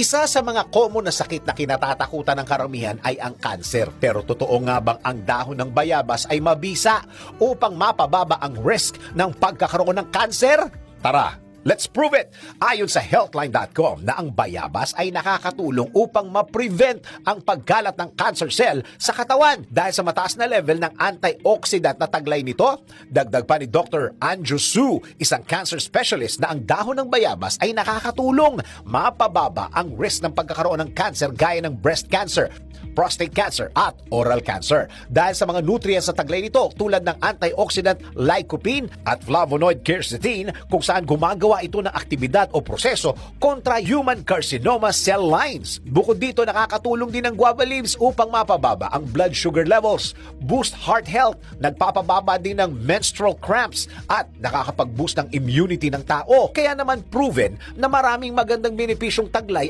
Isa sa mga common na sakit na kinatatakutan ng karamihan ay ang kanser. Pero totoo nga bang ang dahon ng bayabas ay mabisa upang mapababa ang risk ng pagkakaroon ng kanser? Tara, Let's prove it! Ayon sa healthline.com na ang bayabas ay nakakatulong upang ma-prevent ang pagkalat ng cancer cell sa katawan dahil sa mataas na level ng antioxidant na taglay nito. Dagdag pa ni Dr. Andrew Su, isang cancer specialist na ang dahon ng bayabas ay nakakatulong mapababa ang risk ng pagkakaroon ng cancer gaya ng breast cancer, prostate cancer at oral cancer. Dahil sa mga nutrients sa taglay nito tulad ng antioxidant lycopene at flavonoid quercetin kung saan gumagawa ito ng aktibidad o proseso kontra human carcinoma cell lines. Bukod dito nakakatulong din ang guava leaves upang mapababa ang blood sugar levels, boost heart health, nagpapababa din ng menstrual cramps at nakakapag-boost ng immunity ng tao. Kaya naman proven na maraming magandang benepisyong taglay